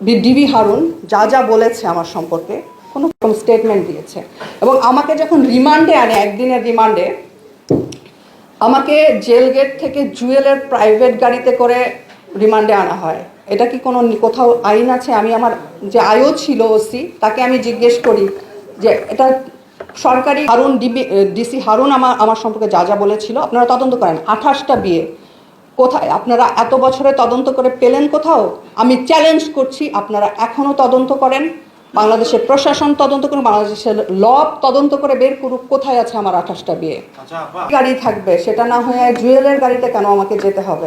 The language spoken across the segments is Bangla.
ডিবি হারুন যা যা বলেছে আমার সম্পর্কে, কোনো রকম স্টেটমেন্ট দিয়েছে। এবং আমাকে যখন রিমান্ডে আনে, একদিনের রিমান্ডে আমাকে জেল গেট থেকে জুয়েলের প্রাইভেট গাড়িতে করে রিমান্ডে আনা হয়। এটা কি কোনো কোথাও আইন আছে? আমি আমার যে আয়ও ছিল ওসি তাকে আমি জিজ্ঞেস করি যে, এটা সরকারি হারুন ডিবি ডিসি হারুন আমার আমার সম্পর্কে যা যা বলেছিল, আপনারা তদন্ত করেন। আঠাশটা বিয়ে। কোথায়? আপনারা এত বছরে তদন্ত করে পেলেন কোথাও? আমি চ্যালেঞ্জ করছি আপনারা এখনও তদন্ত করেন? বাংলাদেশের প্রশাসন তদন্ত করুন বাংলাদেশের ল তদন্ত করে বের করুক কোথায় আছে আমার আঠাশটা বিয়ে? আচ্ছা গাড়ি থাকবে সেটা না হয়ে জুয়েলের গাড়িতে কেন আমাকে যেতে হবে?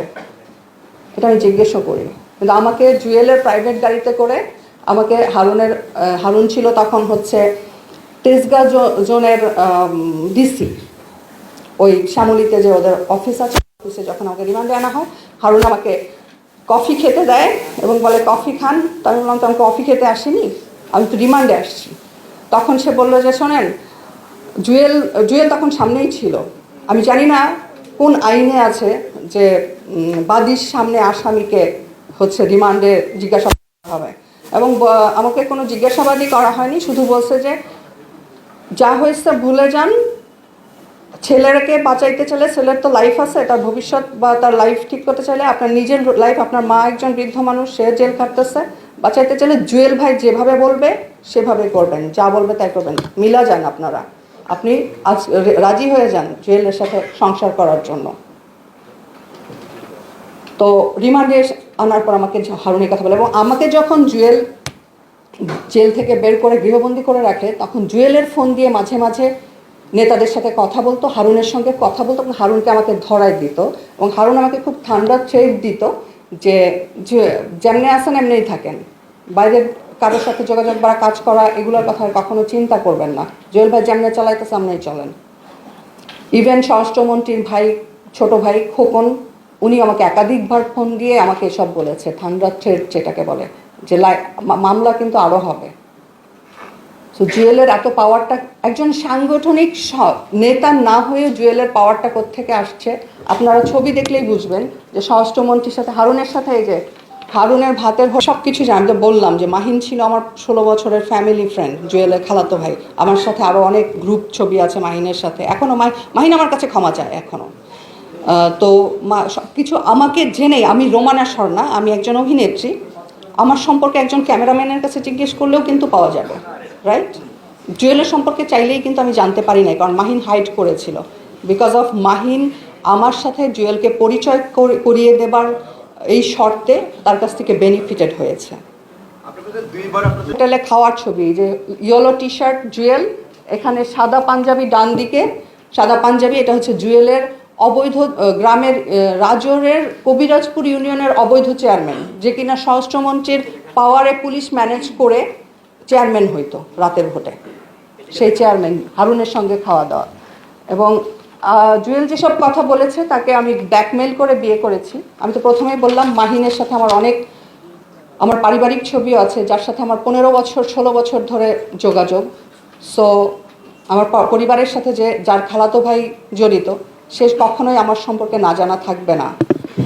এটা আমি জিজ্ঞেসও করি। কিন্তু আমাকে জুয়েলের প্রাইভেট গাড়িতে করে আমাকে হারুনের হারুন ছিল তখন হচ্ছে তেজগা জো- জোনের ডিসি। ওই শ্যামলিতে যে ওদের অফিস আছে অফিসে যখন আমাকে রিমান্ডে আনা হয়, হারুন আমাকে কফি খেতে দেয় এবং বলে, কফি খান? তো বললাম, তো আমি কফি খেতে আসিনি, আমি তো রিমান্ডে আসছি। তখন সে বলল যে, শোনেন, জুয়েল জুয়েল তখন সামনেই ছিল। আমি জানি না কোন আইনে আছে যে বাদীর সামনে আসামিকে হচ্ছে রিমান্ডে জিজ্ঞাসাবাদ করা হবে। এবং আমাকে কোনো জিজ্ঞাসাবাদই করা হয়নি, শুধু বলছে যে, যা হয়েছে ভুলে যান ছেলেকে বাঁচাইতে চাইলে ছেলের তো লাইফ আছে, তার ভবিষ্যৎ বা তার লাইফ ঠিক করতে চাইলে আপনার নিজের লাইফ আপনার মা একজন বৃদ্ধ মানুষ, সে জেল খাটতেছে। বাঁচাইতে চাইলে জুয়েল ভাই যেভাবে বলবে, সেভাবে করবেন, যা বলবে তাই করবেন। মিলা যান আপনারা। আপনি আজ রাজি হয়ে যান জুয়েলের সাথে সংসার করার জন্য। তো রিমান্ডে আনার পর আমাকে হারুনের কথা বলে। এবং আমাকে যখন জুয়েল জেল থেকে বের করে গৃহবন্দী করে রাখে, তখন জুয়েলের ফোন দিয়ে মাঝে মাঝে নেতাদের সাথে কথা বলতো, হারুনের সঙ্গে কথা বলতো এবং হারুনকে আমাকে ধরায় দিত এবং হারুন আমাকে খুব ঠান্ডা ট্রেড দিত যে যেমনি আসেন এমনিই থাকেন। বাইরের কারোর সাথে যোগাযোগ বা কাজ করা এগুলোর কথা কখনো চিন্তা করবেন না। জুয়েল ভাই যেমনি চালাইতে সামনেই চলেন। ইভেন স্বরাষ্ট্রমন্ত্রীর ভাই, ছোট ভাই খোকন, উনি আমাকে একাধিকবার ফোন দিয়ে আমাকে এসব বলেছে, ঠান্ডা থ্রেড যেটাকে বলে, যে মামলা কিন্তু আরও হবে। তো জুয়েলের এত পাওয়ারটা একজন সাংগঠনিক স- নেতা না হয়ে জুয়েলের পাওয়ারটা কোত্থেকে আসছে? আপনারা ছবি দেখলেই বুঝবেন যে স্বরাষ্ট্রমন্ত্রীর সাথে, হারুনের সাথে এই যে হারুনের ভাতের সব কিছু জানি আমি তো বললাম যে মাহিন ছিল আমার ষোলো বছরের ফ্যামিলি ফ্রেন্ড জুয়েলের খালাতো ভাই। আমার সাথে আরও অনেক গ্রুপ ছবি আছে মাহিনের সাথে। এখনও মাহি মাহিন আমার কাছে ক্ষমা চায় এখনও তো মা সব কিছু আমাকে জেনেই, আমি রোমানা স্বর্ণা আমি একজন অভিনেত্রী। আমার সম্পর্কে একজন ক্যামেরাম্যানের কাছে জিজ্ঞেস করলেও কিন্তু পাওয়া যাবে। রাইট জুয়েলের সম্পর্কে চাইলেই কিন্তু আমি জানতে পারি নাই কারণ মাহিন হাইড করেছিল। বিকজ অফ মাহিন আমার সাথে জুয়েলকে পরিচয় করিয়ে দেবার এই শর্তে তার কাছ থেকে বেনিফিটেড হয়েছে। হোটেলে খাওয়ার ছবি যে ইয়েলো টি শার্ট জুয়েল এখানে সাদা পাঞ্জাবি ডান দিকে সাদা পাঞ্জাবি এটা হচ্ছে জুয়েলের অবৈধ গ্রামের রাজৌরের কবিরাজপুর ইউনিয়নের অবৈধ চেয়ারম্যান যে কিনা স্বরাষ্ট্রমন্ত্রীর পাওয়ারে পুলিশ ম্যানেজ করে চেয়ারম্যান হইতো রাতের ভোটে। সেই চেয়ারম্যান হারুনের সঙ্গে খাওয়া দাওয়া। এবং জুয়েল যেসব কথা বলেছে তাকে আমি ব্ল্যাকমেল করে বিয়ে করেছি। আমি তো প্রথমেই বললাম, মাহিনের সাথে আমার অনেক, আমার পারিবারিক ছবিও আছে, যার সাথে আমার পনেরো বছর, ষোলো বছর ধরে যোগাযোগ। সো, আমার পরিবারের সাথে যে, যার খালাতো ভাই জড়িত, সে কখনোই আমার সম্পর্কে না জানা থাকবে না।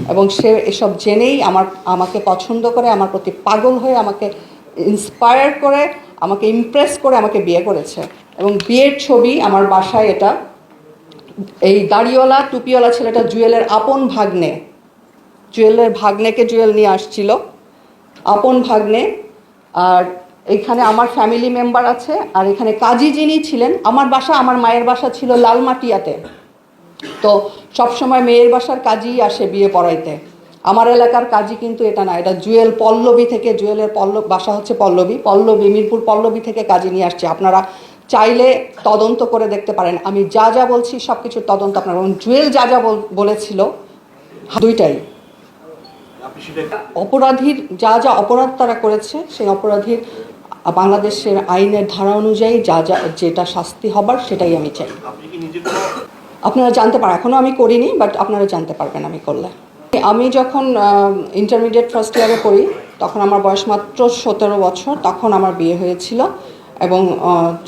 এবং সে এসব জেনেই আমার, আমাকে পছন্দ করে, আমার প্রতি পাগল হয়ে আমাকে ইন্সপায়ার করে, আমাকে ইমপ্রেস করে, আমাকে বিয়ে করেছে। এবং বিয়ের ছবি আমার বাসায় এটা। এই দাড়িওয়ালা, টুপিওয়ালা ছেলেটা জুয়েলের আপন ভাগ্নে। জুয়েলের ভাগ্নেকে জুয়েল নিয়ে আসছিল। আপন ভাগ্নে। আর এখানে আমার ফ্যামিলি মেম্বার আছে। আর এখানে কাজী যিনি ছিলেন, আমার বাসা, আমার মায়ের বাসা ছিল লালমাটিয়াতে। তো সবসময় মেয়ের বাসার কাজই আসে বিয়ে পড়াইতে। আমার এলাকার কাজই কিন্তু এটা না, এটা জুয়েল পল্লবী থেকে, জুয়েলের পল্লব, বাসা হচ্ছে পল্লবী পল্লবী, মিরপুর পল্লবী থেকে কাজে নিয়ে আসছে। আপনারা চাইলে তদন্ত করে দেখতে পারেন। আমি যা যা বলছি সব কিছুর তদন্ত আপনারা জুয়েল যা যা বল- বলেছিল, দুইটাই। অপরাধীর যা যা অপরাধ তারা করেছে, সেই অপরাধীর বাংলাদেশের আইনের ধারা অনুযায়ী যা যা, যেটা শাস্তি হবার, সেটাই আমি চাই। আপনারা জানতে পারেন এখনও আমি করিনি, বাট আপনারা জানতে পারবেন আমি করলে। আমি যখন ইন্টারমিডিয়েট ফার্স্ট ইয়ারে পড়ি, তখন আমার বয়স মাত্র সতেরো বছর, তখন আমার বিয়ে হয়েছিল এবং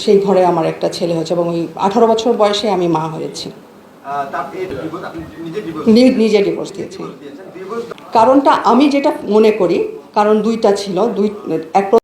সেই ঘরে আমার একটা ছেলে হয়েছে এবং ওই আঠারো বছর বয়সে আমি মা হয়েছি। নিজে ডিভোর্স দিয়েছি। কারণটা আমি যেটা মনে করি, কারণ দুইটা ছিল, দুই, এক